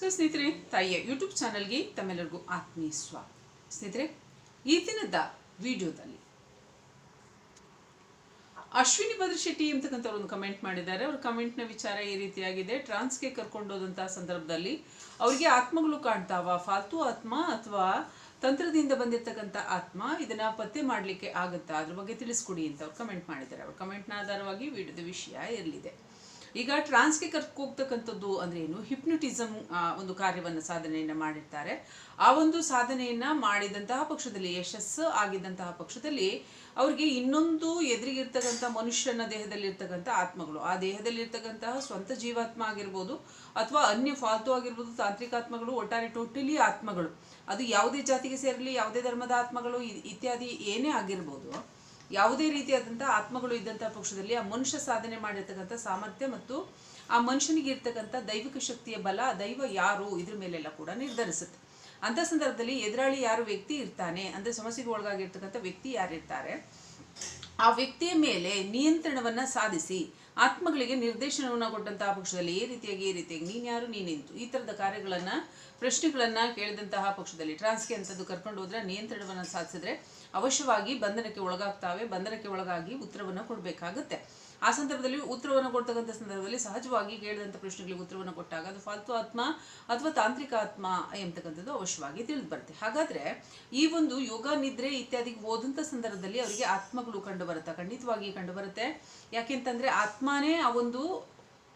So ಸ್ನೇಹಿತರೆ, ತಾಯಿಯ YouTube ಚಾನಲ್ಗೆ ತಮ್ಮೆಲ್ಲರಿಗೂ ಆತ್ಮೀಯ ಸ್ವಾಗತ ಸ್ನೇಹಿತರೆ, ಈ ದಿನದ ವಿಡಿಯೋದಲ್ಲಿ ಅಶ್ವಿನಿ ಭದ್ರ ಶೆಟ್ಟಿ ಅಂತಕ್ಕಂಥವ್ರು ಒಂದು ಕಮೆಂಟ್ ಮಾಡಿದ್ದಾರೆ. ಅವ್ರ ಕಮೆಂಟ್ನ ವಿಚಾರ ಈ ರೀತಿಯಾಗಿದೆ. ಟ್ರಾನ್ಸ್ಗೆ ಕರ್ಕೊಂಡೋದಂಥ ಸಂದರ್ಭದಲ್ಲಿ ಅವರಿಗೆ ಆತ್ಮಗಳು ಕಾಣ್ತಾವ. ಫಾಲ್ತು ಆತ್ಮ ಅಥವಾ ತಂತ್ರದಿಂದ ಬಂದಿರತಕ್ಕಂಥ ಆತ್ಮ ಇದನ್ನ ಪತ್ತೆ ಮಾಡಲಿಕ್ಕೆ ಆಗುತ್ತಾ? ಅದ್ರ ಬಗ್ಗೆ ತಿಳಿಸ್ಕೊಡಿ ಅಂತ ಅವ್ರು ಕಮೆಂಟ್ ಮಾಡಿದ್ದಾರೆ. ಅವ್ರ ಕಮೆಂಟ್ನ ಆಧಾರವಾಗಿ ವಿಡಿಯೋದ ವಿಷಯ ಇರಲಿದೆ. ಈಗ ಟ್ರಾನ್ಸ್ಗೆ ಕರ್ಕೋಗ್ತಕ್ಕಂಥದ್ದು ಅಂದ್ರೆ ಏನು? ಹಿಪ್ನೋಟಿಸಮ್ ಒಂದು ಕಾರ್ಯವನ್ನು ಸಾಧನೆಯನ್ನು ಮಾಡಿರ್ತಾರೆ. ಆ ಒಂದು ಸಾಧನೆಯನ್ನು ಮಾಡಿದಂತಹ ಪಕ್ಷದಲ್ಲಿ, ಯಶಸ್ಸು ಆಗಿದ್ದಂತಹ ಪಕ್ಷದಲ್ಲಿ ಅವ್ರಿಗೆ ಇನ್ನೊಂದು ಎದುರಿಗಿರ್ತಕ್ಕಂಥ ಮನುಷ್ಯನ ದೇಹದಲ್ಲಿರ್ತಕ್ಕಂಥ ಆತ್ಮಗಳು. ಆ ದೇಹದಲ್ಲಿರ್ತಕ್ಕಂತಹ ಸ್ವಂತ ಜೀವಾತ್ಮ ಆಗಿರ್ಬೋದು ಅಥವಾ ಅನ್ಯ ಫಾಲ್ತು ಆಗಿರ್ಬೋದು ತಾಂತ್ರಿಕ ಆತ್ಮಗಳು, ಒಟ್ಟಾರೆ ಟೋಟಲಿ ಆತ್ಮಗಳು. ಅದು ಯಾವುದೇ ಜಾತಿಗೆ ಸೇರಲಿ, ಯಾವುದೇ ಧರ್ಮದ ಆತ್ಮಗಳು ಇತ್ಯಾದಿ ಏನೇ ಆಗಿರ್ಬೋದು ಯಾವುದೇ ರೀತಿಯಾದಂಥ ಆತ್ಮಗಳು ಇದ್ದಂಥ ಪಕ್ಷದಲ್ಲಿ ಆ ಮನುಷ್ಯ ಸಾಧನೆ ಮಾಡಿರ್ತಕ್ಕಂಥ ಸಾಮರ್ಥ್ಯ ಮತ್ತು ಆ ಮನುಷ್ಯನಿಗೆ ಇರ್ತಕ್ಕಂಥ ದೈವಿಕ ಶಕ್ತಿಯ ಬಲ ದೈವ ಯಾರು ಇದ್ರ ಮೇಲೆಲ್ಲ ಕೂಡ ನಿರ್ಧರಿಸುತ್ತೆ. ಅಂಥ ಸಂದರ್ಭದಲ್ಲಿ ಎದುರಾಳಿ ಯಾರು ವ್ಯಕ್ತಿ ಇರ್ತಾನೆ, ಅಂದರೆ ಸಮಸ್ಯೆಗೆ ಒಳಗಾಗಿರ್ತಕ್ಕಂಥ ವ್ಯಕ್ತಿ ಯಾರಿರ್ತಾರೆ ಆ ವ್ಯಕ್ತಿಯ ಮೇಲೆ ನಿಯಂತ್ರಣವನ್ನ ಸಾಧಿಸಿ, ಆತ್ಮಗಳಿಗೆ ನಿರ್ದೇಶನವನ್ನು ಕೊಟ್ಟಂತಹ ಪಕ್ಷದಲ್ಲಿ ಈ ರೀತಿಯಾಗಿ ಈ ರೀತಿಯಾಗಿ, ನೀನ್ ಯಾರು ನೀನಿಂತು ಈ ಥರದ ಕಾರ್ಯಗಳನ್ನ, ಪ್ರಶ್ನೆಗಳನ್ನ ಕೇಳಿದಂತಹ ಪಕ್ಷದಲ್ಲಿ, ಟ್ರಾನ್ಸ್ಗೆ ಅಂತದ್ದು ಕರ್ಕೊಂಡು ಹೋದ್ರೆ ನಿಯಂತ್ರಣವನ್ನು ಸಾಧಿಸಿದ್ರೆ ಅವಶ್ಯವಾಗಿ ಬಂಧನಕ್ಕೆ ಒಳಗಾಗ್ತಾವೆ, ಬಂಧನಕ್ಕೆ ಒಳಗಾಗಿ ಉತ್ತರವನ್ನು ಕೊಡಬೇಕಾಗುತ್ತೆ. ಆ ಸಂದರ್ಭದಲ್ಲಿ ಉತ್ತರವನ್ನು ಕೊಡ್ತಕ್ಕಂಥ ಸಂದರ್ಭದಲ್ಲಿ ಸಹಜವಾಗಿ ಕೇಳಿದಂಥ ಪ್ರಶ್ನೆಗಳಿಗೆ ಉತ್ತರವನ್ನು ಕೊಟ್ಟಾಗ ಅದು ಫಾಲ್ತು ಆತ್ಮ ಅಥವಾ ತಾಂತ್ರಿಕ ಆತ್ಮ ಎಂಬತಕ್ಕಂಥದ್ದು ಅವಶ್ಯವಾಗಿ ತಿಳಿದು ಬರುತ್ತೆ ಹಾಗಾದ್ರೆ ಈ ಒಂದು ಯೋಗ ನಿದ್ರೆ ಇತ್ಯಾದಿ ಹೋದಂಥ ಸಂದರ್ಭದಲ್ಲಿ ಅವರಿಗೆ ಆತ್ಮಗಳು ಕಂಡು ಬರುತ್ತೆ ಖಂಡಿತವಾಗಿ ಕಂಡು ಬರುತ್ತೆ ಯಾಕೆಂತಂದ್ರೆ ಆತ್ಮನೇ ಆ ಒಂದು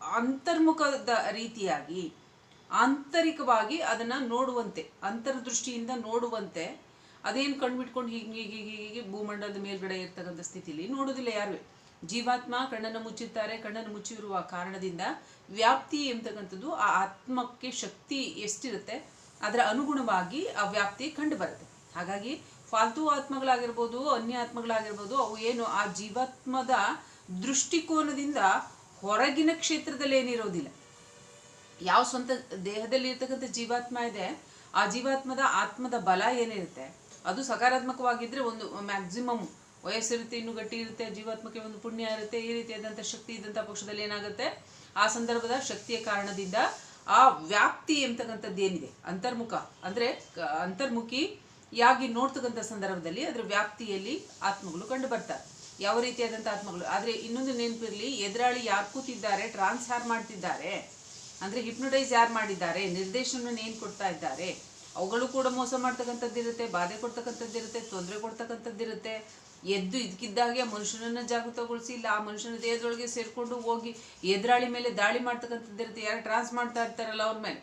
ಅಂತರ್ಮುಖದ ರೀತಿಯಾಗಿ, ಆಂತರಿಕವಾಗಿ ಅದನ್ನ ನೋಡುವಂತೆ, ಅಂತರ್ದೃಷ್ಟಿಯಿಂದ ನೋಡುವಂತೆ ಅದೇನು ಕಣ್ಬಿಟ್ಕೊಂಡು ಹೀಗೆ ಹೀಗೆ ಹೀಗೆ ಭೂಮಂಡಲದ ಮೇಲ್ಗಡೆ ಇರ್ತಕ್ಕಂಥ ಸ್ಥಿತಿಲಿ ನೋಡೋದಿಲ್ಲ ಯಾರು ಜೀವಾತ್ಮ ಕಣ್ಣನ್ನು ಮುಚ್ಚಿರ್ತಾರೆ, ಕಣ್ಣನ್ನು ಮುಚ್ಚಿರುವ ಕಾರಣದಿಂದ ವ್ಯಾಪ್ತಿ ಎಂತಕ್ಕಂಥದ್ದು, ಆ ಆತ್ಮಕ್ಕೆ ಶಕ್ತಿ ಎಷ್ಟಿರುತ್ತೆ, ಅದರ ಅನುಗುಣವಾಗಿ ಆ ವ್ಯಾಪ್ತಿ ಕಂಡು ಬರುತ್ತೆ ಹಾಗಾಗಿ ಫಾಲ್ತು ಆತ್ಮಗಳಾಗಿರ್ಬೋದು ಅನ್ಯ ಆತ್ಮಗಳಾಗಿರ್ಬೋದು ಅವು ಏನು ಆ ಜೀವಾತ್ಮದ ದೃಷ್ಟಿಕೋನದಿಂದ ಹೊರಗಿನ ಕ್ಷೇತ್ರದಲ್ಲಿ ಏನಿರೋದಿಲ್ಲ. ಯಾವ ಸ್ವಂತ ದೇಹದಲ್ಲಿ ಇರ್ತಕ್ಕಂಥ ಜೀವಾತ್ಮ ಇದೆ, ಆ ಜೀವಾತ್ಮದ ಆತ್ಮದ ಬಲ ಏನಿರುತ್ತೆ ಅದು ಸಕಾರಾತ್ಮಕವಾಗಿದ್ದರೆ ಒಂದು ಮ್ಯಾಕ್ಸಿಮಮ್ ವಯಸ್ಸಿರುತ್ತೆ, ಇನ್ನೂ ಗಟ್ಟಿ ಇರುತ್ತೆ, ಜೀವಾತ್ಮಕ್ಕೆ ಒಂದು ಪುಣ್ಯ ಇರುತ್ತೆ, ಈ ರೀತಿಯಾದಂಥ ಶಕ್ತಿ ಇದ್ದಂಥ ಪಕ್ಷದಲ್ಲಿ ಏನಾಗುತ್ತೆ? ಆ ಸಂದರ್ಭದ ಶಕ್ತಿಯ ಕಾರಣದಿಂದ ಆ ವ್ಯಾಪ್ತಿ ಎಂಬತಕ್ಕಂಥದ್ದು ಏನಿದೆ? ಅಂತರ್ಮುಖ, ಅಂದ್ರೆ ಅಂತರ್ಮುಖಿ ಯಾಗಿ ನೋಡ್ತಕ್ಕಂಥ ಸಂದರ್ಭದಲ್ಲಿ ಅದರ ವ್ಯಾಪ್ತಿಯಲ್ಲಿ ಆತ್ಮಗಳು ಕಂಡು ಬರ್ತಾರೆ ಯಾವ ರೀತಿಯಾದಂಥ ಆತ್ಮಗಳು? ಆದರೆ ಇನ್ನೊಂದು ನೆನಪಿರಲಿ, ಎದುರಾಳಿ ಯಾರು ಕೂತಿದ್ದಾರೆ ಟ್ರಾನ್ಸ್ಫರ್ ಮಾಡ್ತಿದ್ದಾರೆ? ಅಂದ್ರೆ ಹಿಪ್ನೊಟೈಸ್ ಯಾರು ಮಾಡಿದ್ದಾರೆ ನಿರ್ದೇಶನ ಏನು ಕೊಡ್ತಾ ಇದ್ದಾರೆ? ಅವುಗಳು ಕೂಡ ಮೋಸ ಮಾಡ್ತಕ್ಕಂಥದ್ದಿರುತ್ತೆ ಬಾಧೆ ಕೊಡ್ತಕ್ಕಂಥದ್ದಿರುತ್ತೆ ತೊಂದರೆ ಕೊಡ್ತಕ್ಕಂಥದ್ದಿರುತ್ತೆ ಎದ್ದು ಇದಕ್ಕಿದ್ದಾಗೆ ಮನುಷ್ಯನನ್ನ ಜಾಗೃತಗೊಳಿಸಿ ಇಲ್ಲ ಆ ಮನುಷ್ಯನ ದೇಹದೊಳಗೆ ಸೇರಿಕೊಂಡು ಹೋಗಿ ಎದುರಾಳಿ ಮೇಲೆ ದಾಳಿ ಮಾಡ್ತಕ್ಕಂಥದ್ದಿರುತ್ತೆ ಯಾರು ಟ್ರಾನ್ಸ್ ಮಾಡ್ತಾ ಇರ್ತಾರಲ್ಲ ಅವ್ರ ಮೇಲೆ.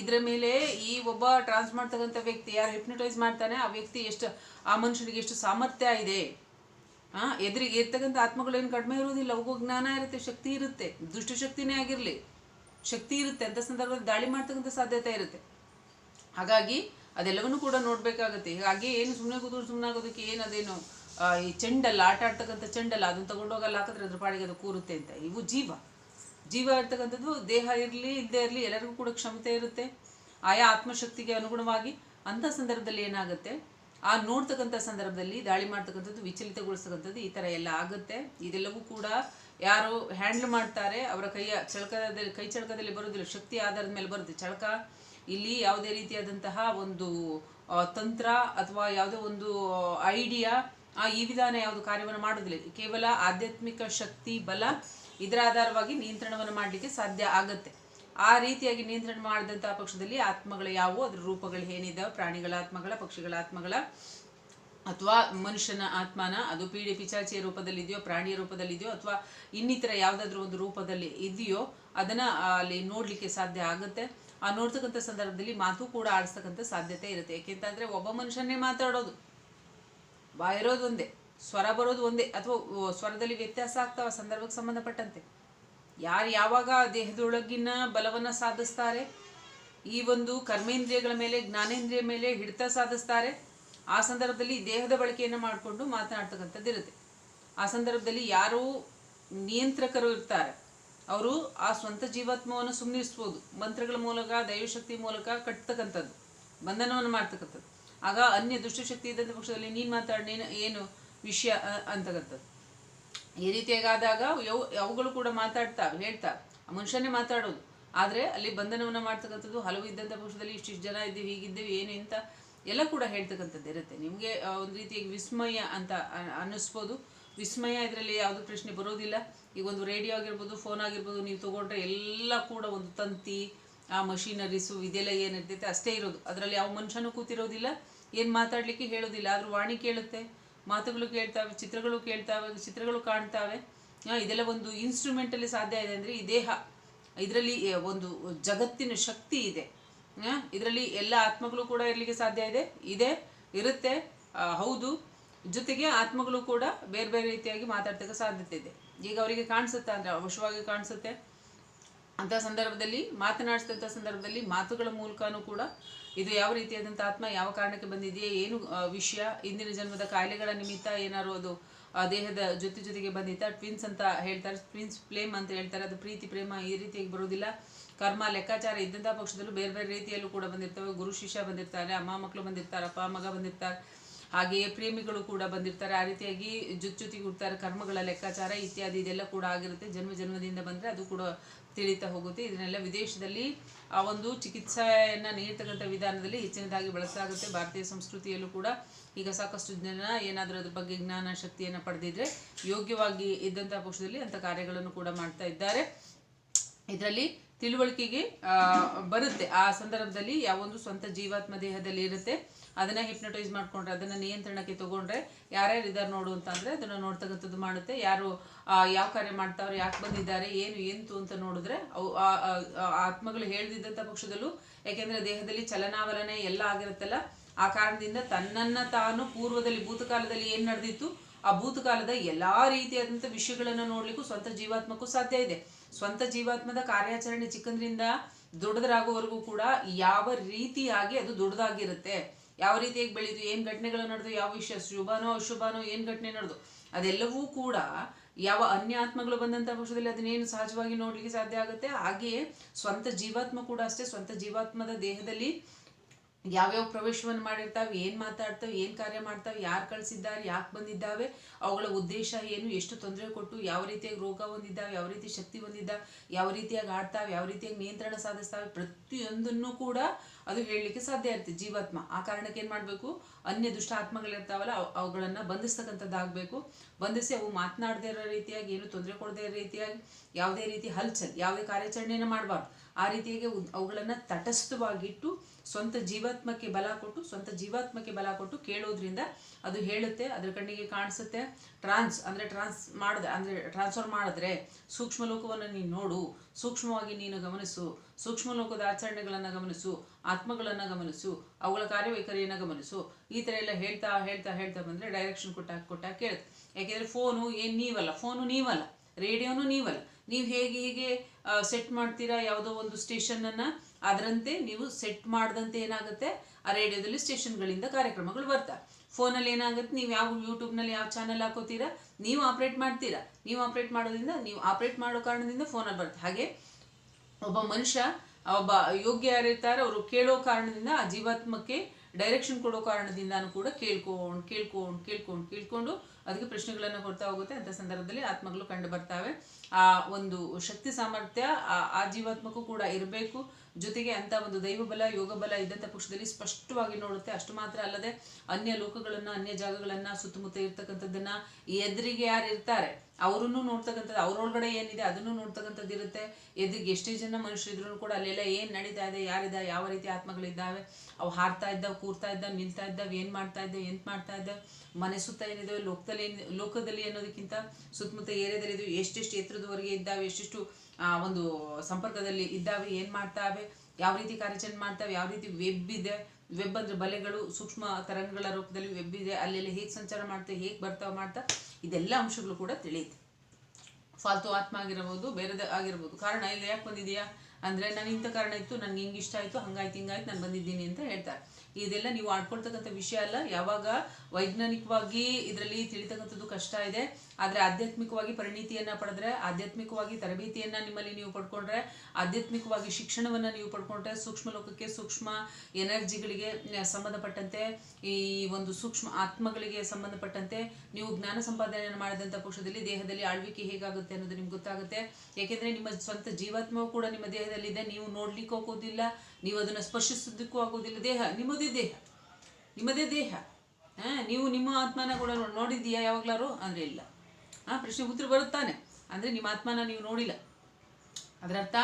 ಇದರ ಮೇಲೆ ಈ ಒಬ್ಬ ಟ್ರಾನ್ಸ್ ಮಾಡ್ತಕ್ಕಂಥ ವ್ಯಕ್ತಿ, ಯಾರು ಹಿಪ್ನಟೈಸ್ ಮಾಡ್ತಾನೆ, ಆ ವ್ಯಕ್ತಿ ಎಷ್ಟು, ಆ ಮನುಷ್ಯನಿಗೆ ಎಷ್ಟು ಸಾಮರ್ಥ್ಯ ಇದೆ. ಆ ಎದುರಿಗೆ ಇರ್ತಕ್ಕಂಥ ಆತ್ಮಗಳೇನು ಕಡಿಮೆ ಇರೋದಿಲ್ಲ ಅವಗೂ ಜ್ಞಾನ ಇರುತ್ತೆ, ಶಕ್ತಿ ಇರುತ್ತೆ. ದುಷ್ಟಶಕ್ತಿನೇ ಆಗಿರಲಿ. ಶಕ್ತಿ ಇರುತ್ತೆ. ಅಂತ ಸಂದರ್ಭದಲ್ಲಿ ದಾಳಿ ಮಾಡ್ತಕ್ಕಂಥ ಸಾಧ್ಯತೆ ಇರುತ್ತೆ. ಹಾಗಾಗಿ ಅದೆಲ್ಲವನ್ನೂ ಕೂಡ ನೋಡಬೇಕಾಗುತ್ತೆ. ಹಾಗೆ ಏನು ಸುಮ್ಮನೆ ಕೂತ್ಕೊಂಡು ಸುಮ್ಮನೆ ಆಗೋದಕ್ಕೆ ಏನು ಅದೇನು ಈ ಚೆಂಡಲ್ಲ, ಆಟ ಆಡ್ತಕ್ಕಂಥ ಚೆಂಡಲ್ಲ, ಅದನ್ನು ತಗೊಂಡೋಗಿ ಅಲ್ಲಿ ಹಾಕಿದ್ರೆ ಅದ್ರ ಪಾಡಿಗೆ ಅದು ಕೂರುತ್ತೆ ಅಂತ. ಇವು ಜೀವ. ಜೀವ ಇರ್ತಕ್ಕಂಥದ್ದು ದೇಹ ಇರಲಿ ಇದ್ದೇ ಇರಲಿ, ಎಲ್ಲರಿಗೂ ಕೂಡ ಕ್ಷಮತೆ ಇರುತ್ತೆ. ಆಯಾ ಆತ್ಮಶಕ್ತಿಗೆ ಅನುಗುಣವಾಗಿ ಅಂಥ ಸಂದರ್ಭದಲ್ಲಿ ಏನಾಗುತ್ತೆ? ಆ ನೋಡ್ತಕ್ಕಂಥ ಸಂದರ್ಭದಲ್ಲಿ, ದಾಳಿ ಮಾಡ್ತಕ್ಕಂಥದ್ದು, ವಿಚಲಿತಗೊಳಿಸ್ತಕ್ಕಂಥದ್ದು ಈ ಥರ ಎಲ್ಲ ಆಗುತ್ತೆ. ಇದೆಲ್ಲವೂ ಕೂಡ ಯಾರು ಹ್ಯಾಂಡಲ್ ಮಾಡ್ತಾರೆ. ಅವರ ಕೈಯ ಚಳಕದಲ್ಲಿ, ಕೈ ಚಳಕದಲ್ಲಿ ಬರೋದಿಲ್ಲ ಶಕ್ತಿ ಆಧಾರದ ಮೇಲೆ ಬರುತ್ತೆ. ಚಳಕ ಇಲ್ಲಿ ಯಾವುದೇ ರೀತಿಯಾದಂತಹ ಒಂದು ತಂತ್ರ ಅಥವಾ ಯಾವುದೇ ಒಂದು ಐಡಿಯಾ ಆ ಈ ವಿಧಾನ ಯಾವುದು ಕಾರ್ಯವನ್ನು ಮಾಡೋದಿಲ್ಲ ಕೇವಲ ಆಧ್ಯಾತ್ಮಿಕ ಶಕ್ತಿ, ಬಲ ಇದರ ಆಧಾರವಾಗಿ ನಿಯಂತ್ರಣವನ್ನು ಮಾಡಲಿಕ್ಕೆ ಸಾಧ್ಯ ಆಗತ್ತೆ. ಆ ರೀತಿಯಾಗಿ ನಿಯಂತ್ರಣ ಮಾಡಿದಂತಹ ಪಕ್ಷದಲ್ಲಿ ಆತ್ಮಗಳು ಯಾವುವು? ಅದ್ರ ರೂಪಗಳು ಏನಿದಾವೆ? ಪ್ರಾಣಿಗಳ ಆತ್ಮಗಳ, ಪಕ್ಷಿಗಳ ಆತ್ಮಗಳ, ಅಥವಾ ಮನುಷ್ಯನ ಆತ್ಮನ, ಅದು ಪೀಡೆ ಪಿಚಾಚಿಯ ರೂಪದಲ್ಲಿದೆಯೋ, ಪ್ರಾಣಿಯ ರೂಪದಲ್ಲಿದೆಯೋ, ಅಥವಾ ಇನ್ನಿತರ ಯಾವುದಾದ್ರೂ ಒಂದು ರೂಪದಲ್ಲಿ ಇದೆಯೋ, ಅದನ್ನ ಅಲ್ಲಿ ನೋಡಲಿಕ್ಕೆ ಸಾಧ್ಯ ಆಗುತ್ತೆ. ನೋಡ್ತಕ್ಕಂಥ ಸಂದರ್ಭದಲ್ಲಿ ಮಾತು ಕೂಡ ಆಡಿಸ್ತಕ್ಕಂಥ ಸಾಧ್ಯತೆ ಇರುತ್ತೆ. ಯಾಕೆಂತಂದರೆ ಒಬ್ಬ ಮನುಷ್ಯನೇ ಮಾತಾಡೋದು. ಬಾಯಿರೋದು ಒಂದೇ, ಸ್ವರ ಬರೋದು ಒಂದೇ, ಅಥವಾ ಸ್ವರದಲ್ಲಿ ವ್ಯತ್ಯಾಸ ಆಗ್ತಾವ ಸಂದರ್ಭಕ್ಕೆ ಸಂಬಂಧಪಟ್ಟಂತೆ. ಯಾರು ಯಾವಾಗ ದೇಹದೊಳಗಿನ ಬಲವನ್ನ ಸಾಧಿಸ್ತಾರೆ? ಈ ಒಂದು ಕರ್ಮೇಂದ್ರಿಯಗಳ ಮೇಲೆ, ಜ್ಞಾನೇಂದ್ರಿಯ ಮೇಲೆ ಹಿಡಿತ ಸಾಧಿಸ್ತಾರೆ. ಆ ಸಂದರ್ಭದಲ್ಲಿ ದೇಹದ ಬಳಕೆಯನ್ನು ಮಾಡಿಕೊಂಡು ಮಾತನಾಡ್ತಕ್ಕಂಥದ್ದು ಇರುತ್ತೆ ಆ ಸಂದರ್ಭದಲ್ಲಿ ಯಾರು ನಿಯಂತ್ರಕರು ಇರ್ತಾರೆ. ಅವರು ಆ ಸ್ವಂತ ಜೀವಾತ್ಮವನ್ನು ಸುಮ್ಮನಿಸ್ಬೋದು ಮಂತ್ರಗಳ ಮೂಲಕ, ದೈವಶಕ್ತಿ ಮೂಲಕ ಕಟ್ತಕ್ಕಂಥದ್ದು. ಬಂಧನವನ್ನು ಮಾಡ್ತಕ್ಕಂಥದ್ದು. ಆಗ ಅನ್ಯ ದುಷ್ಟಶಕ್ತಿ ಇದ್ದಂಥ ಪಕ್ಷದಲ್ಲಿ ನೀನು ಮಾತಾಡಿ, ನೀನು ಏನು ವಿಷಯ ಅಂತಕ್ಕಂಥದ್ದು. ಈ ರೀತಿಯಾಗಾದಾಗ ಯಾವ ಅವುಗಳು ಕೂಡ ಮಾತಾಡ್ತಾ, ಹೇಳ್ತಾ ಮನುಷ್ಯನೇ ಮಾತಾಡೋದು. ಆದರೆ ಅಲ್ಲಿ ಬಂಧನವನ್ನು ಮಾಡ್ತಕ್ಕಂಥದ್ದು, ಹಲವು ಇದ್ದಂಥ ಪಕ್ಷದಲ್ಲಿ ಇಷ್ಟಿಷ್ಟು ಜನ ಇದ್ದೀವಿ, ಹೀಗಿದ್ದೇವೆ, ಏನು ಅಂತ ಎಲ್ಲ ಕೂಡ ಹೇಳ್ತಕ್ಕಂಥದ್ದು ಇರುತ್ತೆ. ನಿಮಗೆ ಒಂದು ರೀತಿಯಾಗಿ ವಿಸ್ಮಯ ಅಂತ ಅನ್ನಿಸ್ಬೋದು ವಿಸ್ಮಯ ಇದರಲ್ಲಿ ಯಾವುದು ಪ್ರಶ್ನೆ ಬರೋದಿಲ್ಲ. ಈಗ ಒಂದು ರೇಡಿಯೋ ಆಗಿರ್ಬೋದು, ಫೋನ್ ಆಗಿರ್ಬೋದು, ನೀವು ತೊಗೊಂಡ್ರೆ ಎಲ್ಲ ಕೂಡ ಒಂದು ತಂತಿ, ಆ ಮಷೀನರೀಸು ಇದೆಲ್ಲ ಏನಿರ್ತೈತೆ ಅಷ್ಟೇ ಇರೋದು. ಅದರಲ್ಲಿ ಯಾವ ಮನುಷ್ಯನೂ ಕೂತಿರೋದಿಲ್ಲ. ಏನು ಮಾತಾಡಲಿಕ್ಕೆ ಹೇಳೋದಿಲ್ಲ. ಆದರೂ ವಾಣಿ ಕೇಳುತ್ತೆ, ಮಾತುಗಳು ಕೇಳ್ತಾವೆ, ಚಿತ್ರಗಳು ಕೇಳ್ತಾವೆ, ಚಿತ್ರಗಳು ಕಾಣ್ತಾವೆ. ಇದೆಲ್ಲ ಒಂದು ಇನ್ಸ್ಟ್ರೂಮೆಂಟಲ್ಲಿ ಸಾಧ್ಯ ಇದೆ ಅಂದರೆ ಈ ದೇಹ. ಇದರಲ್ಲಿ ಒಂದು ಜಗತ್ತಿನ ಶಕ್ತಿ ಇದೆ. ಇದರಲ್ಲಿ ಎಲ್ಲ ಆತ್ಮಗಳು ಕೂಡ ಇರಲಿಕ್ಕೆ ಸಾಧ್ಯ ಇದೆ. ಇದೆ, ಇರುತ್ತೆ. ಹೌದು. ಜೊತೆಗೆ ಆತ್ಮಗಳು ಕೂಡ ಬೇರೆ ಬೇರೆ ರೀತಿಯಾಗಿ ಮಾತಾಡ್ತಕ್ಕ ಸಾಧ್ಯತೆ ಇದೆ. ಈಗ ಅವರಿಗೆ ಕಾಣಿಸುತ್ತೆ ಅಂದರೆ ಅವಶ್ಯವಾಗಿ ಕಾಣಿಸುತ್ತೆ. ಅಂತ ಸಂದರ್ಭದಲ್ಲಿ ಮಾತನಾಡಿಸಿದಂಥ ಸಂದರ್ಭದಲ್ಲಿ ಮಾತುಗಳ ಮೂಲಕನೂ ಕೂಡ ಇದು ಯಾವ ರೀತಿಯಾದಂಥ ಆತ್ಮ ಯಾವ ಕಾರಣಕ್ಕೆ ಬಂದಿದೆಯೇ, ಏನು ವಿಷಯ, ಇಂದಿನ ಜನ್ಮದ ಕಾಯಿಲೆಗಳ ನಿಮಿತ್ತ ಏನಾದ್ರು ಅದು ದೇಹದ ಜೊತೆ ಜೊತೆಗೆ ಬಂದಿತ್ತ? ಟ್ವಿನ್ಸ್ ಅಂತ ಹೇಳ್ತಾರೆ ಟ್ವಿನ್ಸ್ ಫ್ಲೇಮ್ ಅಂತ ಹೇಳ್ತಾರೆ. ಅದು ಪ್ರೀತಿ, ಪ್ರೇಮ ಈ ರೀತಿಯಾಗಿ ಬರೋದಿಲ್ಲ ಕರ್ಮ, ಲೆಕ್ಕಾಚಾರ ಇದ್ದಂಥ ಪಕ್ಷದಲ್ಲೂ ಬೇರೆ ಬೇರೆ ರೀತಿಯಲ್ಲೂ ಕೂಡ ಬಂದಿರ್ತವೆ. ಗುರು, ಶಿಷ್ಯ ಬಂದಿರ್ತಾರೆ, ಅಮ್ಮ, ಮಕ್ಕಳು ಬಂದಿರ್ತಾರೆ, ಅಪ್ಪ, ಮಗ ಬಂದಿರ್ತಾರೆ. ಹಾಗೆಯೇ ಪ್ರೇಮಿಗಳು ಕೂಡ ಬಂದಿರ್ತಾರೆ. ಆ ರೀತಿಯಾಗಿ ಜೊತೆ ಜೊತೆಗೆ ಹುಡ್ತಾರೆ ಕರ್ಮಗಳ ಲೆಕ್ಕಾಚಾರ ಇತ್ಯಾದಿ ಇದೆಲ್ಲ ಕೂಡ ಆಗಿರುತ್ತೆ. ಜನ್ಮ ಜನ್ಮದಿಂದ ಬಂದರೆ ಅದು ಕೂಡ ತಿಳಿತಾ ಹೋಗುತ್ತೆ. ಇದನ್ನೆಲ್ಲ ವಿದೇಶದಲ್ಲಿ ಆ ಒಂದು ಚಿಕಿತ್ಸೆಯನ್ನು ನೀಡ್ತಕ್ಕಂಥ ವಿಧಾನದಲ್ಲಿ ಹೆಚ್ಚಿನದಾಗಿ ಬಳಸಲಾಗುತ್ತೆ. ಭಾರತೀಯ ಸಂಸ್ಕೃತಿಯಲ್ಲೂ ಕೂಡ ಈಗ ಸಾಕಷ್ಟು ಜನ ಏನಾದರೂ ಅದ್ರ ಬಗ್ಗೆ ಜ್ಞಾನ, ಶಕ್ತಿಯನ್ನು ಪಡೆದಿದ್ರೆ ಯೋಗ್ಯವಾಗಿ ಇದ್ದಂಥ ಪಕ್ಷದಲ್ಲಿ ಅಂಥ ಕಾರ್ಯಗಳನ್ನು ಕೂಡ ಮಾಡ್ತಾ ಇದ್ದಾರೆ. ಇದರಲ್ಲಿ ತಿಳುವಳಿಕೆಗೆ ಬರುತ್ತೆ. ಆ ಸಂದರ್ಭದಲ್ಲಿ ಯಾವೊಂದು ಸ್ವಂತ ಜೀವಾತ್ಮ ದೇಹದಲ್ಲಿ ಇರುತ್ತೆ. ಅದನ್ನ ಹಿಪ್ನಟೈಸ್ ಮಾಡ್ಕೊಂಡ್ರೆ, ಅದನ್ನ ನಿಯಂತ್ರಣಕ್ಕೆ ತಗೊಂಡ್ರೆ ಯಾರ್ಯಾರು ಇದ್ದಾರೆ ನೋಡು ಅಂತಂದರೆ ಅದನ್ನು ನೋಡ್ತಕ್ಕಂಥದ್ದು ಮಾಡುತ್ತೆ. ಯಾರು ಯಾವ ಕಾರ್ಯ ಮಾಡ್ತಾವ್ರೆ, ಯಾಕೆ ಬಂದಿದ್ದಾರೆ, ಏನು ಎಂತು ಅಂತ ನೋಡಿದ್ರೆ ಅವು ಆತ್ಮಗಳು ಹೇಳ್ದಿದ್ದಂಥ ಪಕ್ಷದಲ್ಲೂ, ಯಾಕೆಂದ್ರೆ ದೇಹದಲ್ಲಿ ಚಲನಾವಲನೆ ಎಲ್ಲ ಆಗಿರುತ್ತಲ್ಲ, ಆ ಕಾರಣದಿಂದ ತನ್ನನ್ನ ತಾನು ಪೂರ್ವದಲ್ಲಿ, ಭೂತಕಾಲದಲ್ಲಿ ಏನು ನಡೆದಿತ್ತು, ಆ ಭೂತಕಾಲದ ಎಲ್ಲಾ ರೀತಿಯಾದಂಥ ವಿಷಯಗಳನ್ನು ನೋಡಲಿಕ್ಕೂ ಸ್ವಂತ ಜೀವಾತ್ಮಕ್ಕೂ ಸಾಧ್ಯ ಇದೆ. ಸ್ವಂತ ಜೀವಾತ್ಮದ ಕಾರ್ಯಾಚರಣೆ ಚಿಕ್ಕಂದ್ರಿಂದ ದೊಡ್ಡದರಾಗೋವರೆಗೂ ಕೂಡ ಯಾವ ರೀತಿಯಾಗಿ ಅದು ದೊಡ್ಡದಾಗಿರುತ್ತೆ. ಯಾವ ರೀತಿಯಾಗಿ ಬೆಳೀತು, ಏನು ಘಟನೆಗಳು ನಡೆದು, ಯಾವ ವಿಷಯ, ಶುಭನೋ ಅಶುಭನೋ, ಏನು ಘಟನೆ ನಡೆದು, ಅದೆಲ್ಲವೂ ಕೂಡ ಯಾವ ಅನ್ಯ ಆತ್ಮಗಳು ಬಂದಂಥ ಪಕ್ಷದಲ್ಲಿ ಅದನ್ನೇನು ಸಹಜವಾಗಿ ನೋಡ್ಲಿಕ್ಕೆ ಸಾಧ್ಯ ಆಗುತ್ತೆ? ಹಾಗೆಯೇ ಸ್ವಂತ ಜೀವಾತ್ಮ ಕೂಡ ಅಷ್ಟೇ, ಸ್ವಂತ ಜೀವಾತ್ಮದ ದೇಹದಲ್ಲಿ ಯಾವ್ಯಾವ ಪ್ರವೇಶವನ್ನು ಮಾಡಿರ್ತಾವೆ, ಏನು ಮಾತಾಡ್ತಾವೆ, ಏನು ಕಾರ್ಯ ಮಾಡ್ತಾವೆ, ಯಾರು ಕಳಿಸಿದ್ದಾರೆ, ಯಾಕೆ ಬಂದಿದ್ದಾವೆ, ಅವುಗಳ ಉದ್ದೇಶ ಏನು, ಎಷ್ಟು ತೊಂದರೆ ಕೊಟ್ಟು ಯಾವ ರೀತಿಯಾಗಿ ರೋಗ ಹೊಂದಿದ್ದಾವೆ, ಯಾವ ರೀತಿ ಶಕ್ತಿ ಹೊಂದಿದ್ದಾವೆ, ಯಾವ ರೀತಿಯಾಗಿ ಆಡ್ತಾವೆ, ಯಾವ ರೀತಿಯಾಗಿ ನಿಯಂತ್ರಣ ಸಾಧಿಸ್ತಾವೆ, ಪ್ರತಿಯೊಂದನ್ನು ಕೂಡ ಅದು ಹೇಳಲಿಕ್ಕೆ ಸಾಧ್ಯ ಇರುತ್ತೆ. ಜೀವಾತ್ಮ. ಆ ಕಾರಣಕ್ಕೆ ಏನು ಮಾಡಬೇಕು? ಅನ್ಯ ದುಷ್ಟ ಆತ್ಮಗಳಿರ್ತಾವಲ್ಲ ಅವುಗಳನ್ನು ಬಂಧಿಸ್ತಕ್ಕಂಥದ್ದಾಗಬೇಕು. ಬಂಧಿಸಿ ಅವು ಮಾತನಾಡದೇ ಇರೋ ರೀತಿಯಾಗಿ, ಏನು ತೊಂದರೆ ಕೊಡದೇ ಇರೋ ರೀತಿಯಾಗಿ, ಯಾವುದೇ ರೀತಿ ಹಲ್ಚಲ್, ಯಾವುದೇ ಕಾರ್ಯಾಚರಣೆಯನ್ನು ಮಾಡಬಾರ್ದು. ಆ ರೀತಿಯಾಗಿ ಅವುಗಳನ್ನ ತಟಸ್ಥವಾಗಿಟ್ಟು ಸ್ವಂತ ಜೀವಾತ್ಮಕ್ಕೆ ಬಲ ಕೊಟ್ಟು, ಸ್ವಂತ ಜೀವಾತ್ಮಕ್ಕೆ ಬಲ ಕೊಟ್ಟು ಕೇಳೋದ್ರಿಂದ ಅದು ಹೇಳುತ್ತೆ, ಅದ್ರ ಕಣ್ಣಿಗೆ ಕಾಣಿಸುತ್ತೆ. ಟ್ರಾನ್ಸ್ ಅಂದರೆ ಟ್ರಾನ್ಸ್ ಮಾಡಿದ್ರೆ ಅಂದರೆ ಟ್ರಾನ್ಸ್ಫರ್ ಮಾಡಿದ್ರೆ ಸೂಕ್ಷ್ಮ ಲೋಕವನ್ನು ನೀನು ನೋಡು, ಸೂಕ್ಷ್ಮವಾಗಿ ನೀನು ಗಮನಿಸು, ಸೂಕ್ಷ್ಮ ಲೋಕದ ಆಚರಣೆಗಳನ್ನು ಗಮನಿಸು, ಆತ್ಮಗಳನ್ನು ಗಮನಿಸು, ಅವುಗಳ ಕಾರ್ಯವೈಖರಿಯನ್ನು ಗಮನಿಸು. ಈ ಥರ ಎಲ್ಲ ಹೇಳ್ತಾ ಹೇಳ್ತಾ ಹೇಳ್ತಾ ಬಂದರೆ ಡೈರೆಕ್ಷನ್ ಕೊಟ್ಟಾಗ ಕೊಟ್ಟಾಗ ಕೇಳುತ್ತೆ. ಯಾಕೆಂದರೆ ಫೋನು ಏನು ನೀವಲ್ಲ ಫೋನು ನೀವಲ್ಲ. ರೇಡಿಯೋನು ನೀವಲ್ಲ. ನೀವು ಹೇಗೆ ಹೀಗೆ ಸೆಟ್ ಮಾಡ್ತೀರಾ ಯಾವುದೋ ಒಂದು ಸ್ಟೇಷನನ್ನು, ಅದರಂತೆ ನೀವು ಸೆಟ್ ಮಾಡಿದಂತೆ ಏನಾಗುತ್ತೆ? ಆ ರೇಡಿಯೋದಲ್ಲಿ ಸ್ಟೇಷನ್ಗಳಿಂದ ಕಾರ್ಯಕ್ರಮಗಳು ಬರ್ತಾ. ಫೋನಲ್ಲಿ ಏನಾಗುತ್ತೆ? ನೀವು ಯಾವ ಯೂಟ್ಯೂಬ್ನಲ್ಲಿ ಯಾವ ಚಾನಲ್ ಹಾಕೋತೀರಾ? ನೀವು ಆಪ್ರೇಟ್ ಮಾಡ್ತೀರಾ? ನೀವು ಆಪ್ರೇಟ್ ಮಾಡೋದ್ರಿಂದ, ನೀವು ಆಪ್ರೇಟ್ ಮಾಡೋ ಕಾರಣದಿಂದ ಫೋನಲ್ಲಿ ಬರುತ್ತೆ. ಹಾಗೆ ಒಬ್ಬ ಮನುಷ್ಯ, ಒಬ್ಬ ಯೋಗ್ಯ ಯಾರಿರ್ತಾರೆ, ಅವರು ಕೇಳೋ ಕಾರಣದಿಂದ, ಆ ಜೀವಾತ್ಮಕ್ಕೆ ಡೈರೆಕ್ಷನ್ ಕೊಡೋ ಕಾರಣದಿಂದಾನು ಕೂಡ ಕೇಳ್ಕೊಂಡು ಕೇಳ್ಕೊಂಡು ಕೇಳ್ಕೊಂಡು ಕೇಳ್ಕೊಂಡು ಅದಕ್ಕೆ ಪ್ರಶ್ನೆಗಳನ್ನು ಕೊಡ್ತಾ ಹೋಗುತ್ತೆ. ಅಂತ ಸಂದರ್ಭದಲ್ಲಿ ಆತ್ಮಗಳು ಕಂಡು ಬರ್ತಾವೆ. ಆ ಒಂದು ಶಕ್ತಿ ಸಾಮರ್ಥ್ಯ, ಆ- ಜೀವಾತ್ಮಕ್ಕೂ ಕೂಡ ಇರಬೇಕು. ಜೊತೆಗೆ ಅಂತ ಒಂದು ದೈವ ಬಲ ಯೋಗ ಬಲ ಇದ್ದಂಥ ಪಕ್ಷದಲ್ಲಿ ಸ್ಪಷ್ಟವಾಗಿ ನೋಡುತ್ತೆ. ಅಷ್ಟು ಮಾತ್ರ ಅಲ್ಲದೆ ಅನ್ಯ ಲೋಕಗಳನ್ನ, ಅನ್ಯ ಜಾಗಗಳನ್ನ, ಸುತ್ತಮುತ್ತ ಇರ್ತಕ್ಕಂಥದ್ದನ್ನ ಎದುರಿಗೆ ಯಾರು ಇರ್ತಾರೆ? ಅವರನ್ನು ನೋಡ್ತಕ್ಕಂಥದ್ದು, ಅವ್ರೊಳಗಡೆ ಏನಿದೆ ಅದನ್ನು ನೋಡ್ತಕ್ಕಂಥದ್ದು ಇರುತ್ತೆ. ಎದುರಿಗೆ ಎಷ್ಟೇ ಜನ ಮನುಷ್ಯರಿದ್ರು ಕೂಡ ಅಲ್ಲೆಲ್ಲ ಏನು ನಡೀತಾ ಇದೆ, ಯಾರಿದೆ, ಯಾವ ರೀತಿ ಆತ್ಮಗಳಿದ್ದಾವೆ? ಅವು ಹಾರ್ತಾ ಇದ್ದಾವೆ, ಕೂರ್ತಾ ಇದ್ದಾವೆ, ನಿಲ್ತಾ ಇದ್ದಾವೆ, ಏನು ಮಾಡ್ತಾ ಇದ್ದಾವೆ ಎಂತ ಮಾಡ್ತಾ ಇದ್ದಾವೆ? ಮನೆ ಸುತ್ತ ಏನಿದಾವೆ ಲೋಕದಲ್ಲಿ ಲೋಕದಲ್ಲಿ ಅನ್ನೋದಕ್ಕಿಂತ ಸುತ್ತಮುತ್ತ ಏರಿಯಾದಲ್ಲಿ ಇದು ಎಷ್ಟೆಷ್ಟು ಎತ್ತರದವರೆಗೆ ಇದ್ದಾವೆ ಎಷ್ಟೆಷ್ಟು ಆ, ಒಂದು ಸಂಪರ್ಕದಲ್ಲಿ ಇದ್ದಾವೆ ಏನು ಮಾಡ್ತಾವೆ ಯಾವ ರೀತಿ ಕಾರ್ಯಾಚರಣೆ ಮಾಡ್ತಾವೆ ಯಾವ ರೀತಿ ವೆಬ್ ಇದೆ ವೆಬ್ ಅಂದ್ರೆ ಬಲೆಗಳು ಸೂಕ್ಷ್ಮ ತರಂಗಗಳ ರೂಪದಲ್ಲಿ ವೆಬ್ ಇದೆ ಅಲ್ಲೆಲ್ಲ ಹೇಗೆ ಸಂಚಾರ ಮಾಡ್ತಾ ಹೇಗೆ ಬರ್ತಾವೆ ಮಾಡ್ತಾ ಇದೆಲ್ಲ ಅಂಶಗಳು ಕೂಡ ತಿಳಿಯುತ್ತೆ. ಫಾಲ್ತು ಆತ್ಮ ಆಗಿರಬಹುದು ಬೇರೆದ ಆಗಿರ್ಬೋದು. ಕಾರಣ ಇಲ್ಲ ಯಾಕೆ ಬಂದಿದೆಯಾ ಅಂದರೆ ನಾನು ಇಂಥ ಕಾರಣ ಇತ್ತು ನನಗೆ ಹಿಂಗೆ ಇಷ್ಟ ಆಯಿತು ಹಂಗಾಯ್ತು ಹಿಂಗಾಯ್ತು ನಾನು ಬಂದಿದ್ದೀನಿ ಅಂತ ಹೇಳ್ತಾರೆ. ಇದೆಲ್ಲ ನೀವು ಆಡ್ಕೊಳ್ತಕ್ಕಂಥ ವಿಷಯ ಅಲ್ಲ. ಯಾವಾಗ ವೈಜ್ಞಾನಿಕವಾಗಿ ಇದರಲ್ಲಿ ತಿಳಿತಕ್ಕಂಥದ್ದು ಕಷ್ಟ ಇದೆ. ಆದರೆ ಆಧ್ಯಾತ್ಮಿಕವಾಗಿ ಪರಿಣಿತಿಯನ್ನು ಪಡೆದ್ರೆ, ಆಧ್ಯಾತ್ಮಿಕವಾಗಿ ತರಬೇತಿಯನ್ನು ನಿಮ್ಮಲ್ಲಿ ನೀವು ಪಡ್ಕೊಂಡ್ರೆ, ಆಧ್ಯಾತ್ಮಿಕವಾಗಿ ಶಿಕ್ಷಣವನ್ನು ನೀವು ಪಡ್ಕೊಂಡ್ರೆ ಸೂಕ್ಷ್ಮ ಲೋಕಕ್ಕೆ ಸೂಕ್ಷ್ಮ ಎನರ್ಜಿಗಳಿಗೆ ಸಂಬಂಧಪಟ್ಟಂತೆ, ಈ ಒಂದು ಸೂಕ್ಷ್ಮ ಆತ್ಮಗಳಿಗೆ ಸಂಬಂಧಪಟ್ಟಂತೆ ನೀವು ಜ್ಞಾನ ಸಂಪಾದನೆಯನ್ನು ಮಾಡಿದಂಥ ಪಕ್ಷದಲ್ಲಿ ದೇಹದಲ್ಲಿ ಆಳ್ವಿಕೆ ಹೇಗಾಗುತ್ತೆ ಅನ್ನೋದು ನಿಮ್ಗೆ ಗೊತ್ತಾಗುತ್ತೆ. ಯಾಕೆಂದರೆ ನಿಮ್ಮ ಸ್ವಂತ ಜೀವಾತ್ಮವು ಕೂಡ ನಿಮ್ಮ ದೇಹದಲ್ಲಿ ದೇಹದಲ್ಲಿದೆ. ನೀವು ನೋಡ್ಲಿಕ್ಕೆ ಹೋಗೋದಿಲ್ಲ ನೀವು ಅದನ್ನು ಸ್ಪರ್ಶಿಸೋದಕ್ಕೂ ಆಗೋದಿಲ್ಲ. ದೇಹ, ನಿಮ್ಮದೇ ದೇಹ. ನಿಮ್ಮದೇ ದೇಹ. ಹಾಂ ನೀವು ನಿಮ್ಮ ಆತ್ಮನ ಕೂಡ ನೋಡಿದೀಯಾ ನೋಡಿದ್ದೀಯಾ ಯಾವಾಗ್ಲಾರು? ಅಂದರೆ ಇಲ್ಲ. ಹಾಂ ಪ್ರಶ್ನೆ ಉತ್ತರ ಬರುತ್ತಾನೆ. ಅಂದರೆ ನಿಮ್ಮ ಆತ್ಮನ ನೀವು ನೋಡಿಲ್ಲ. ಅದರ ಅರ್ಥ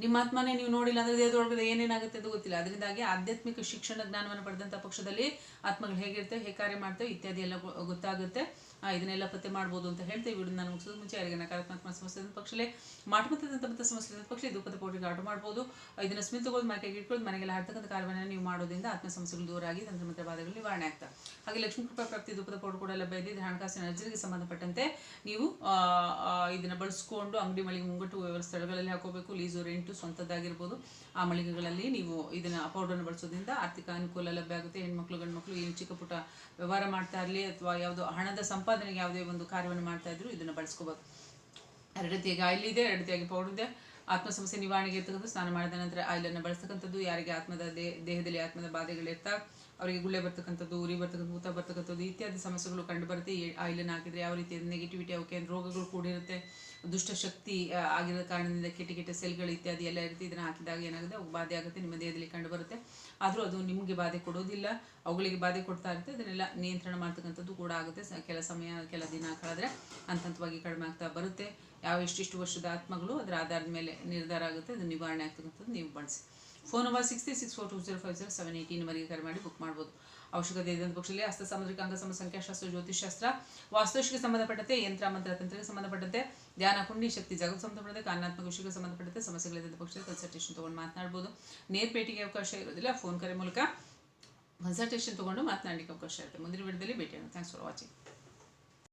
ನಿಮ್ಮ ಆತ್ಮನೇ ನೀವು ನೋಡಿಲ್ಲ ಅಂದರೆ ದೇಹದೊಳಗಡೆ ಏನೇನಾಗುತ್ತೆ ಅಂತ ಗೊತ್ತಿಲ್ಲ. ಅದರಿಂದಾಗಿ ಆಧ್ಯಾತ್ಮಿಕ ಶಿಕ್ಷಣ ಜ್ಞಾನವನ್ನು ಪಡೆದಂಥ ಪಕ್ಷದಲ್ಲಿ ಆತ್ಮಗಳು ಹೇಗಿರ್ತವೆ ಹೇಗೆ ಕಾರ್ಯ ಮಾಡ್ತವೆ ಇತ್ಯಾದಿ ಎಲ್ಲ ಗೊತ್ತಾಗುತ್ತೆ. ಆ, ಇದನ್ನೆಲ್ಲ ಪತ್ತೆ ಮಾಡ್ಬೋದು ಅಂತ ಹೇಳ್ತೇವೆ ವಿಡಿಯೋ ನಾನು ಮುಗಿಸೋದು ಮುಂಚೆ ಯಾರಿಗೆ ನಕಾರಾತ್ಮಕ ಸಮಸ್ಯೆ ಪಕ್ಷಲೇ ಮಾಟಮತ್ತದಂಥ ಮತ್ತೆ ಸಮಸ್ಯೆ ಪಕ್ಷ ಪಕ್ಷ ಧೂಪದ ಪೌಡ್ರಿಗೆ ಮಾಡ್ಬೋದು. ಇದನ್ನು ಸ್ಮಿತ್ ಮನೆಗೆ ಇಟ್ಕೊಂಡು ಮನೆಗೆಲ್ಲ ಹಾಡ್ತಕ್ಕಂಥ ಕಾರ್ಯವನ್ನು ನೀವು ಮಾಡೋದ್ರಿಂದ ಆತ್ಮ ಸಮಸ್ಯೆಗಳು ದೂರ ಆಗಿ ತಂತ್ರ ಮಂತ್ರ ಬಾಧೆಗಳು ನಿವಾರಣೆ ಆಗ್ತವೆ. ಹಾಗೆ ಲಕ್ಷ್ಮೀ ಕೃಪಾ ಪ್ರಾಪ್ತಿ ಧೂಪದ ಪೌಡರ್ ಕೂಡ ಲಭ್ಯ ಇದೆ. ಇದು ಹಣಕಾಸಿನ ಅರ್ಜರಿಗೆ ಸಂಬಂಧಪಟ್ಟಂತೆ ನೀವು ಇದನ್ನ ಬಳಸ್ಕೊಂಡು ಅಂಗಡಿ ಮಳಿಗೆ ಮುಂಗಟ್ಟು ಸ್ಥಳಗಳಲ್ಲಿ ಹಾಕೋಬೇಕು. ಲೀಸು ರೆಂಟು ಸ್ವಂತದ್ದಾಗಿರ್ಬೋದು. ಆ ಮಳಿಗೆಗಳಲ್ಲಿ ನೀವು ಇದನ್ನ ಪೌಡರ್ನ ಬಳಸೋದ್ರಿಂದ ಆರ್ಥಿಕ ಅನುಕೂಲ ಲಭ್ಯ ಆಗುತ್ತೆ. ಹೆಣ್ಮಕ್ಳು ಗಂಡು ಮಕ್ಕಳು ಏನು ಚಿಕ್ಕ ಪುಟ್ಟ ವ್ಯವಹಾರ ಮಾಡ್ತಾ ಇರಲಿ ಅಥವಾ ಯಾವುದೋ ಹಣದ ಸಂಪಾದನೆಗೆ ಯಾವುದೇ ಒಂದು ಕಾರ್ಯವನ್ನು ಮಾಡ್ತಾ ಇದ್ರು ಇದನ್ನು ಬಳಸ್ಕೋಬೋದು. ಎರಡು ರೀತಿಯಾಗಿ ಆಯಿಲ್ ಇದೆ ಎರಡು ರೀತಿಯಾಗಿ ಪೌಡರ್ ಇದೆ. ಆತ್ಮ ಸಮಸ್ಯೆ ನಿವಾರಣೆಗೆ ಇರ್ತಕ್ಕಂಥ ಸ್ನಾನ ಮಾಡಿದ ನಂತರ ಆಯಿಲನ್ನು ಬಳಸ್ತಕ್ಕಂಥದ್ದು ಯಾರಿಗೆ ಆತ್ಮದ ದೇಹದಲ್ಲಿ ಆತ್ಮದ ಬಾಧೆಗಳಿರ್ತಾವೆ ಅವರಿಗೆ ಗುಳ್ಳೆ ಬರ್ತಕ್ಕಂಥದ್ದು, ಉರಿ ಬರ್ತಕ್ಕಂಥ ಊತ ಬರ್ತಕ್ಕಂಥದ್ದು ಇತ್ಯಾದಿ ಸಮಸ್ಯೆಗಳು ಕಂಡು ಬರುತ್ತೆ. ಆಯಿಲನ್ನು ಹಾಕಿದರೆ ಯಾವ ರೀತಿ ನೆಗೆಟಿವಿಟಿ ಅವಕ್ಕೆ ರೋಗಗಳು ಕೂಡಿರುತ್ತೆ ದುಷ್ಟಶಕ್ತಿ ಆಗಿರೋ ಕಾರಣದಿಂದ ಕೆಟ್ಟ ಕೆಟ್ಟ ಸೆಲ್ಗಳು ಇತ್ಯಾದಿ ಎಲ್ಲ ಇರುತ್ತೆ. ಇದನ್ನು ಹಾಕಿದಾಗ ಏನಾಗುತ್ತೆ? ಅವು ಬಾಧೆ ಆಗುತ್ತೆ, ನಿಮ್ಮ ದೇಹದಲ್ಲಿ ಕಂಡು ಬರುತ್ತೆ. ಆದರೂ ಅದು ನಿಮಗೆ ಬಾಧೆ ಕೊಡೋದಿಲ್ಲ. ಅವುಗಳಿಗೆ ಬಾಧೆ ಕೊಡ್ತಾ ಇರುತ್ತೆ. ಅದನ್ನೆಲ್ಲ ನಿಯಂತ್ರಣ ಮಾಡ್ತಕ್ಕಂಥದ್ದು ಕೂಡ ಆಗುತ್ತೆ. ಕೆಲ ಸಮಯ, ಕೆಲ ದಿನ ಕಳೆದ್ರೆ ಅಂತಂತವಾಗಿ ಕಡಿಮೆ ಆಗ್ತಾ ಬರುತ್ತೆ. ಯಾವ ಎಷ್ಟಿಷ್ಟು ವರ್ಷದ ಆತ್ಮಗಳು ಅದರ ಆಧಾರದ ಮೇಲೆ ನಿರ್ಧಾರ ಆಗುತ್ತೆ ಅದು ನಿವಾರಣೆ ಆಗ್ತಕ್ಕಂಥದ್ದು ನೀವು ಬಳಸಿ phone number six three six four two zero five zero seven eighteen ವರೆಗೆ ಕರೆ ಮಾಡಿ ಬುಕ್ ಮಾಡ್ಬೋದು. ಅವಶ್ಯಕತೆ ಇದ್ದಂಥ ಪಕ್ಷದಲ್ಲಿ ಹಸ್ತ ಸಾಮುದ್ರಿಕ ಅಂಗ ಸಮ ಸಂಖ್ಯಾಶಾಸ್ತ್ರ ಜ್ಯೋತಿಷಾಸ್ತ್ರ ಸಂಬಂಧಪಟ್ಟಂತೆ ಯಂತ್ರ ಮಂತ್ರ ತಂತ್ರಕ್ಕೆ ಸಂಬಂಧಪಟ್ಟಂತೆ ಧ್ಯಾನ ಕುಂಡಿ ಶಕ್ತಿ ಜಗತ್ ಸಂಬಂಧಪಟ್ಟಂತೆ ಕಾನಾತ್ಮಕ ವಿಷಯಕ್ಕೆ ಸಂಬಂಧಪಟ್ಟಂತೆ ಸಮಸ್ಯೆಗಳಿದ್ದಂಥ ಪಕ್ಷದಲ್ಲಿ ಕನ್ಸಲ್ಟೇಷನ್ ತೊಗೊಂಡು ಮಾತನಾಡ್ಬೋದು. ನೇರ್ ಭೇಟಿಗೆ ಅವಕಾಶ ಇರೋದಿಲ್ಲ. ಫೋನ್ ಕರೆ ಮೂಲಕ ಕನ್ಸಲ್ಟೇಷನ್ ತೊಗೊಂಡು ಮಾತನಾಡಲಿಕ್ಕೆ ಅವಕಾಶ ಇರುತ್ತೆ. ಮುಂದಿನ ವಿಡಿಯೋದಲ್ಲಿ ಭೇಟಿಯಾಗೋಣ. Thanks for watching